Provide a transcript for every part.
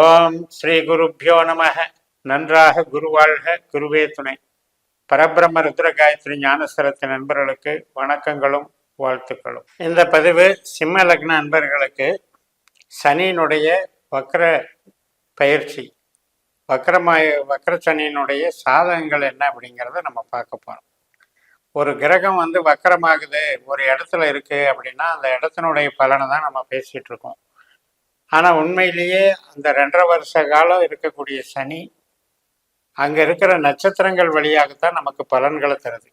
ஓம் ஸ்ரீ குருப்பியோ நமக நன்றாக குருவாழ்க குருவே துணை. பரபிரம்ம ருத்ர காயத்ரி ஞானஸ்வரத்தின் நண்பர்களுக்கு வணக்கங்களும் வாழ்த்துக்களும். இந்த பதிவு சிம்ம லக்ன நண்பர்களுக்கு சனியினுடைய வக்ர பயிற்சி வக்ரமாய வக்ர சனியினுடைய சாதகங்கள் என்ன அப்படிங்கிறத நம்ம பார்க்க போகிறோம் ஒரு கிரகம் வந்து வக்கரமாகுது ஒரு இடத்துல இருக்குது அப்படின்னா அந்த இடத்தினுடைய பலனை தான் நம்ம பேசிகிட்டு இருக்கோம். ஆனால் உண்மையிலேயே அந்த ரெண்டரை வருஷ காலம் இருக்கக்கூடிய சனி அங்கே இருக்கிற நட்சத்திரங்கள் வழியாகத்தான் நமக்கு பலன்களை தருது.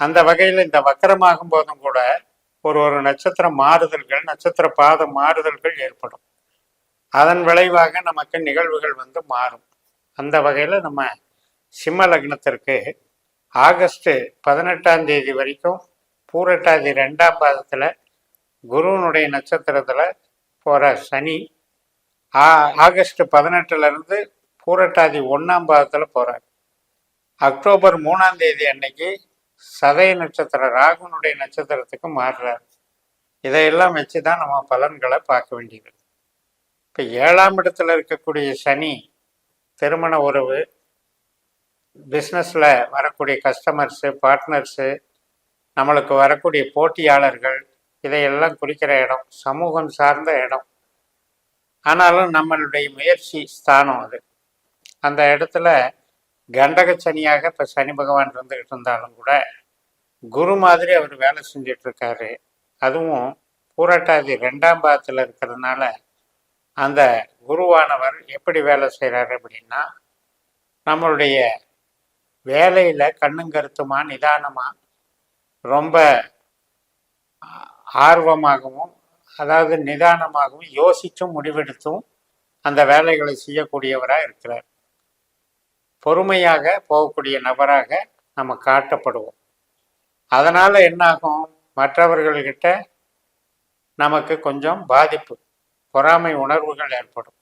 அந்த வகையில் இந்த வக்கரமாகும் போதும் கூட ஒரு ஒரு நட்சத்திர மாறுதல்கள் நட்சத்திர பாத மாறுதல்கள் ஏற்படும். அதன் விளைவாக நமக்கு நிகழ்வுகள் வந்து மாறும். அந்த வகையில் நம்ம சிம்ம லக்னத்திற்கு ஆகஸ்ட் பதினெட்டாம் தேதி வரைக்கும் பூரட்டாதி ரெண்டாம் பாதத்தில் குருவனுடைய நட்சத்திரத்தில் போகிற சனி ஆ- ஆகஸ்ட் பதினெட்டுலேருந்து பூரட்டாதி ஒன்றாம் பாதத்தில் போகிறார் அக்டோபர் மூணாம் தேதி அன்னைக்கு சதய நட்சத்திரம் ராகுனுடைய நட்சத்திரத்துக்கு மாறுறார். இதையெல்லாம் வச்சு தான் நம்ம பலன்களை பார்க்க வேண்டியது. இப்போ ஏழாம் இடத்துல இருக்கக்கூடிய சனி திருமண உறவு பிஸ்னஸில் வரக்கூடிய கஸ்டமர்ஸு பார்ட்னர்ஸு நம்மளுக்கு வரக்கூடிய போட்டியாளர்கள் இதையெல்லாம் குறிக்கிற இடம் சமூகம் சார்ந்த இடம். ஆனாலும் நம்மளுடைய முயற்சி ஸ்தானம் அது. அந்த இடத்துல கண்டக சனியாக இப்போ சனி பகவான் இருந்துக்கிட்டு இருந்தாலும் கூட குரு மாதிரி அவர் வேலை செஞ்சிட்டு இருக்காரு அதுவும் பூரட்டாதி ரெண்டாம் பாகத்தில் இருக்கிறதுனால அந்த குருவானவர் எப்படி வேலை செய்கிறாரு அப்படின்னா நம்மளுடைய வேலையில் கண்ணும் கருத்துமா நிதானமாக ரொம்ப ஆர்வமாகவும் அதாவது நிதானமாகவும் யோசிச்சும் முடிவெடுத்தும் அந்த வேலைகளை செய்யக்கூடியவராக இருக்கிறார். பொறுமையாக போகக்கூடிய நபராக நம்ம காட்டப்படுவோம். அதனால் என்னாகும்? மற்றவர்கள்கிட்ட நமக்கு கொஞ்சம் பாதிப்பு பொறாமை உணர்வுகள் ஏற்படும்.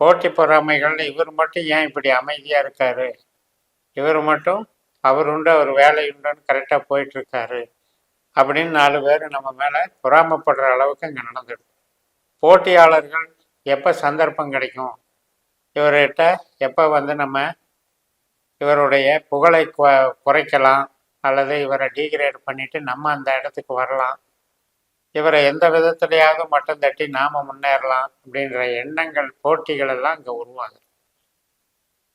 போட்டி பொறாமைகள் இவர் மட்டும் ஏன் இப்படி அமைதியாக இருக்காரு? இவர் மட்டும் அவர் உண்டு அவர் வேலை உண்டுன்னு கரெக்டாக போயிட்டுருக்காரு அப்படின்னு நாலு பேர் நம்ம மேலே பொறாமைப்படுற அளவுக்கு இங்கே நடந்துடும் போட்டியாளர்கள் எப்போ சந்தர்ப்பம் கிடைக்கும்? இவர்கிட்ட எப்போ வந்து நம்ம இவருடைய புகழை குவ- குறைக்கலாம் அல்லது இவரை டீக்ரேட் பண்ணிவிட்டு நம்ம அந்த இடத்துக்கு வரலாம். இவரை எந்த விதத்திலையாவது மட்டம் தட்டி நாம முன்னேறலாம் அப்படின்ற எண்ணங்கள் போட்டிகள் எல்லாம் இங்கே உருவாகுது.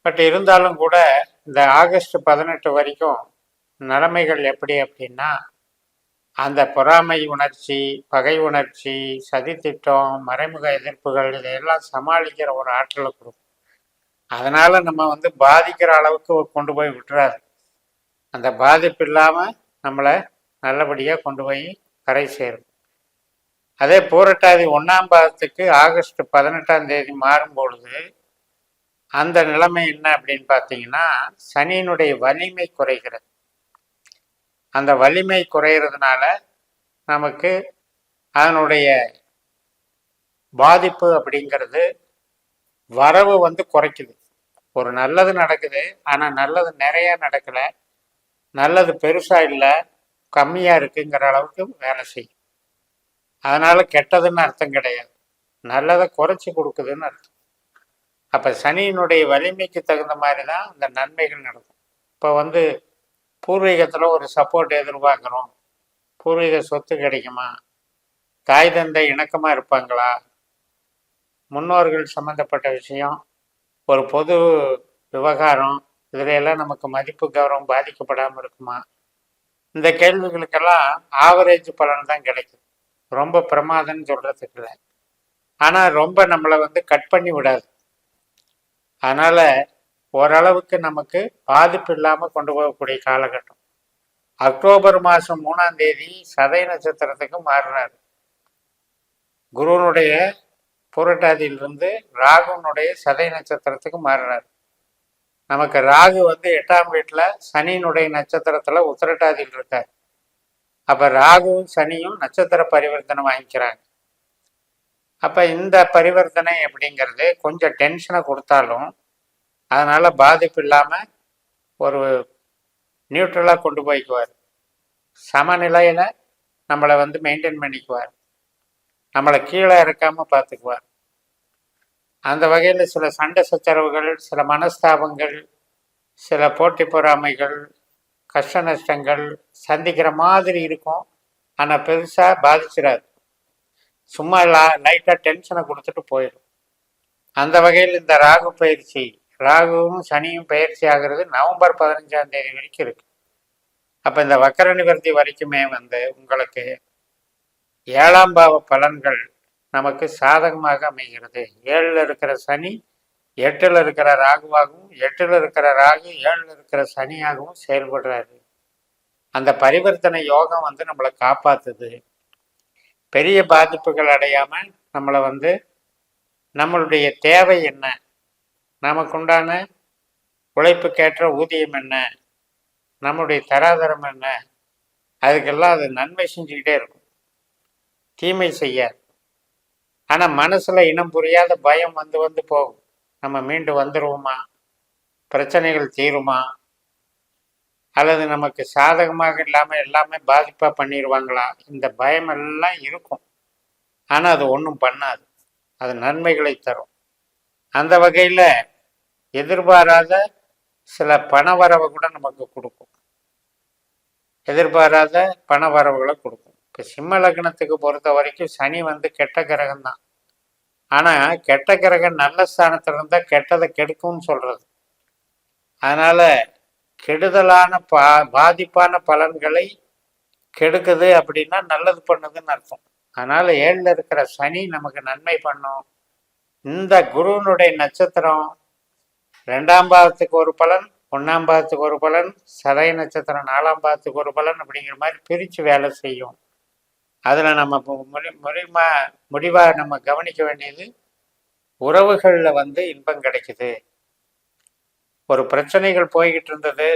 பட் இருந்தாலும் கூட இந்த ஆகஸ்ட் பதினெட்டு வரைக்கும் நிலைமைகள் எப்படி அப்படின்னா அந்த பொறாமை உணர்ச்சி பகை உணர்ச்சி சதித்திட்டம் மறைமுக எதிர்ப்புகள் இதையெல்லாம் சமாளிக்கிற ஒரு ஆற்றலை கொடுக்கும். அதனால் நம்ம வந்து பாதிக்கிற அளவுக்கு கொண்டு போய் விட்டுறாது. அந்த பாதிப்பு இல்லாமல் நம்மளை நல்லபடியாக கொண்டு போய் கரை சேரும். அதே பூரட்டாதி ஒன்றாம் பாதத்துக்கு ஆகஸ்ட் பதினெட்டாம் தேதி மாறும் பொழுது அந்த நிலைமை என்ன அப்படின்னு பார்த்தீங்கன்னா சனியினுடைய வலிமை குறைகிறது. அந்த வலிமை குறையிறதுனால நமக்கு அதனுடைய பாதிப்பு அப்படிங்கிறது வரவு வந்து குறைக்குது. ஒரு நல்லது நடக்குது ஆனால் நல்லது நிறைய நடக்கலை. நல்லது பெருசாக இல்லை கம்மியாக இருக்குங்கிற அளவுக்கு வேலை செய்யும். அதனால் கெட்டதுன்னு அர்த்தம் கிடையாது. நல்லதை குறைச்சி கொடுக்குதுன்னு அர்த்தம். அப்போ சனியினுடைய வலிமைக்கு தகுந்த மாதிரி தான் அந்த நன்மைகள் நடக்கும். இப்போ வந்து பூர்வீகத்தில் ஒரு சப்போர்ட் எதிர்பார்க்குறோம். பூர்வீக சொத்து கிடைக்குமா? தாய் தந்தை இணக்கமாக இருப்பாங்களா? முன்னோர்கள் சம்மந்தப்பட்ட விஷயம். ஒரு பொது விவகாரம். இதிலெல்லாம் நமக்கு மதிப்பு கௌரவம் பாதிக்கப்படாமல் இருக்குமா? இந்த கேள்விகளுக்கெல்லாம் ஆவரேஜ் பலன் தான் கிடைக்கும் ரொம்ப பிரமாதம்னு சொல்கிறதுக்கு இல்லை. ஆனால் ரொம்ப நம்மளை வந்து கட் பண்ணி விடாது. அதனால் ஓரளவுக்கு நமக்கு பாதிப்பு இல்லாமல் கொண்டு போகக்கூடிய காலகட்டம். அக்டோபர் மாதம் மூணாம் தேதி சதய நட்சத்திரத்துக்கு மாறினார். குருவனுடைய புரட்டாதியிலிருந்து ராகுனுடைய சதய நட்சத்திரத்துக்கு மாறினார். நமக்கு ராகு வந்து எட்டாம் வீட்டில் சனியினுடைய நட்சத்திரத்தில் உத்திரட்டாதியில் இருக்கார். அப்போ ராகுவும் சனியும் நட்சத்திர பரிவர்த்தனை வாங்கிக்கிறாங்க. அப்போ இந்த பரிவர்த்தனை அப்படிங்கிறது கொஞ்சம் டென்ஷனை கொடுத்தாலும் அதனால் பாதிப்பு இல்லாமல் ஒரு நியூட்ரலாக கொண்டு போய்க்குவார். சமநிலையில் நம்மளை வந்து மெயின்டைன் பண்ணிக்குவார். நம்மளை கீழே இறக்காமல் பார்த்துக்குவார் அந்த வகையில் சில சண்டை சச்சரவுகள் சில மனஸ்தாபங்கள் சில போட்டி பொறாமைகள் கஷ்ட நஷ்டங்கள் சந்திக்கிற மாதிரி இருக்கும். ஆனால் பெருசாக பாதிச்சிடாது சும்மா லா லைட்டாக டென்ஷனை கொடுத்துட்டு போயிடும் அந்த வகையில் இந்த ராகு பயிற்சி ராகுவும் சனியும் பயிற்சி ஆகிறது நவம்பர் பதினஞ்சாம் தேதி வரைக்கும் இருக்கு. அப்போ இந்த வக்கர நிவர்த்தி வரைக்குமே வந்து உங்களுக்கு ஏழாம் பாவ பலன்கள் நமக்கு சாதகமாக அமைகிறது. ஏழில் இருக்கிற சனி எட்டில் இருக்கிற ராகுவாகவும் எட்டில் இருக்கிற ராகு ஏழில் இருக்கிற சனியாகவும் செயல்படுறாரு. அந்த பரிவர்த்தனை யோகம் வந்து நம்மளை காப்பாத்துது. பெரிய பாதிப்புகள் அடையாமல் நம்மளை வந்து நம்மளுடைய தேவை என்ன? நமக்குண்டான உழைப்புக்கேற்ற ஊதியம் என்ன? நம்முடைய தராதரம் என்ன? அதுக்கெல்லாம் அது நன்மை செஞ்சுக்கிட்டே இருக்கும். தீமை செய்யாது. ஆனால் மனசில் இனம் புரியாத பயம் வந்து வந்து போகும். நம்ம மீண்டு வந்துடுவோமா பிரச்சனைகள் தீருமா? அல்லது நமக்கு சாதகமாக இல்லாமல் எல்லாமே பாதிப்பாக பண்ணிடுவாங்களா இந்த பயம் எல்லாம் இருக்கும். ஆனால் அது ஒன்றும் பண்ணாது. அது நன்மைகளை தரும். அந்த வகையில் எதிர்பாராத சில பண வரவை கூட நமக்கு கொடுக்கும். எதிர்பாராத பண வரவுகளை கொடுக்கும். இப்போ சிம்ம லக்னத்துக்கு பொறுத்த வரைக்கும் சனி வந்து கெட்ட கிரகம் தான். ஆனால் கெட்ட கிரகம் நல்ல ஸ்தானத்தில் இருந்தால் கெட்டதை கெடுக்கும்னு சொல்கிறது அதனால் கெடுதலான பா பாதிப்பான பலன்களை கெடுக்குது அப்படின்னா நல்லது பண்ணுதுன்னு அர்த்தம். அதனால் ஏழில் இருக்கிற சனி நமக்கு நன்மை பண்ணும். இந்த குருவனுடைய நட்சத்திரம் ரெண்டாம் பாதத்துக்கு ஒரு பலன் ஒன்றாம் பாதத்துக்கு ஒரு பலன் சதய நட்சத்திரம் நாலாம் பாதத்துக்கு ஒரு பலன் அப்படிங்கிற மாதிரி பிரித்து வேலை செய்யும். அதில் நம்ம முடி முடிமா முடிவாக நம்ம கவனிக்க வேண்டியது உறவுகளில் வந்து இன்பம் கிடைக்குது. ஒரு பிரச்சனைகள் போய்கிட்டு இருந்தது.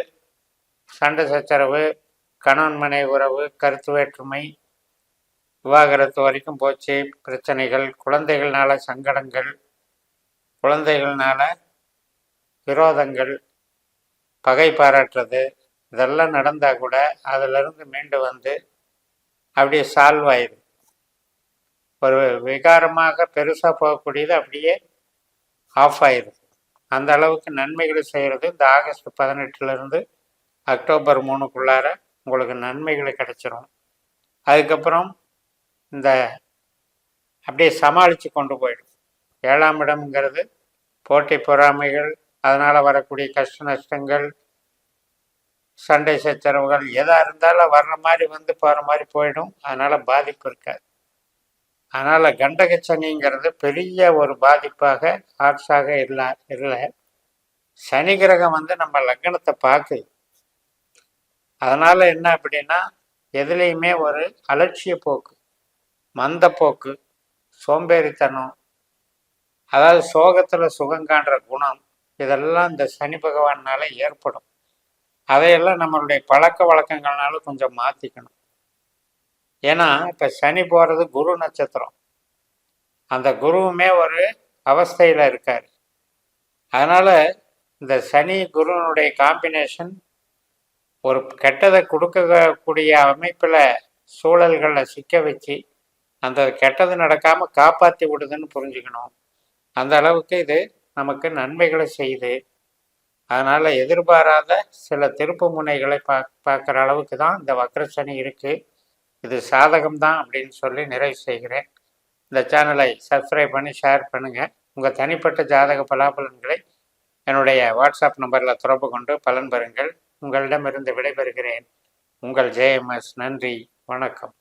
சண்டை சச்சரவு கணவன் மனை உறவு கருத்து வேற்றுமை விவாகரத்து வரைக்கும் போச்சு. பிரச்சனைகள் குழந்தைகள்னால சங்கடங்கள் குழந்தைகள்னால விரோதங்கள் பகை பாராட்டுறது இதெல்லாம் நடந்தால் கூட அதிலிருந்து மீண்டு வந்து அப்படியே சால்வ் ஆயிடும் ஒரு விகாரமாக பெருசாக போகக்கூடியது அப்படியே ஆஃப் ஆயிடுது அந்த அளவுக்கு நன்மைகளை செய்கிறது இந்த ஆகஸ்ட் பதினெட்டுலேருந்து அக்டோபர் மூணுக்குள்ளார உங்களுக்கு நன்மைகள் கிடைச்சிரும். அதுக்கப்புறம் இந்த அப்படியே சமாளித்து கொண்டு போயிடும். ஏழாம் இடம்ங்கிறது போட்டி பொறாமைகள் அதனால் வரக்கூடிய கஷ்ட நஷ்டங்கள் சண்டை சச்சரவுகள் எதாக இருந்தாலும் வர்ற மாதிரி வந்து போகிற மாதிரி போயிடும். அதனால் பாதிப்பு இருக்காது. அதனால் கண்டகச்சனிங்கிறது பெரிய ஒரு பாதிப்பாக ஆர்ட்ஸாக இல்லை இல்லை. சனி கிரகம் வந்து நம்ம லக்னத்தை பார்க்குது. அதனால் என்ன அப்படின்னா எதுலேயுமே ஒரு அலட்சிய போக்கு மந்த போக்கு சோம்பேறித்தனம் அதாவது சோகத்தில் சுகம் காண்ற குணம் இதெல்லாம் இந்த சனி பகவானால ஏற்படும். அதையெல்லாம் நம்மளுடைய பழக்க வழக்கங்கள்னால கொஞ்சம் மாற்றிக்கணும் ஏன்னா இப்போ சனி போகிறது குரு நட்சத்திரம். அந்த குருவுமே ஒரு அவஸ்தையில் இருக்கார். அதனால் இந்த சனி குருனுடைய காம்பினேஷன் ஒரு கெட்டதை கொடுக்கக்கூடிய அமைப்பில் சூழல்களில் சிக்க வச்சு அந்த கெட்டது நடக்காமல் காப்பாற்றி விடுதுன்னு புரிஞ்சுக்கணும். அந்த அளவுக்கு இது நமக்கு நன்மைகளை செய்யுது அதனால் எதிர்பாராத சில திருப்பு முனைகளை பா பார்க்குற அளவுக்கு தான் இந்த வக்ரசனி இருக்குது இது சாதகம் தான் அப்படின்னு சொல்லி நிறைவு செய்கிறேன். இந்த சேனலை சப்ஸ்கிரைப் பண்ணி ஷேர் பண்ணுங்கள் உங்கள் தனிப்பட்ட ஜாதக பலாபலன்களை என்னுடைய வாட்ஸ்அப் நம்பரில் தொடர்பு கொண்டு பலன் பெறுங்கள். உங்களிடமிருந்து விடைபெறுகிறேன். உங்கள் ஜேஎம்எஸ் நன்றி. வணக்கம்.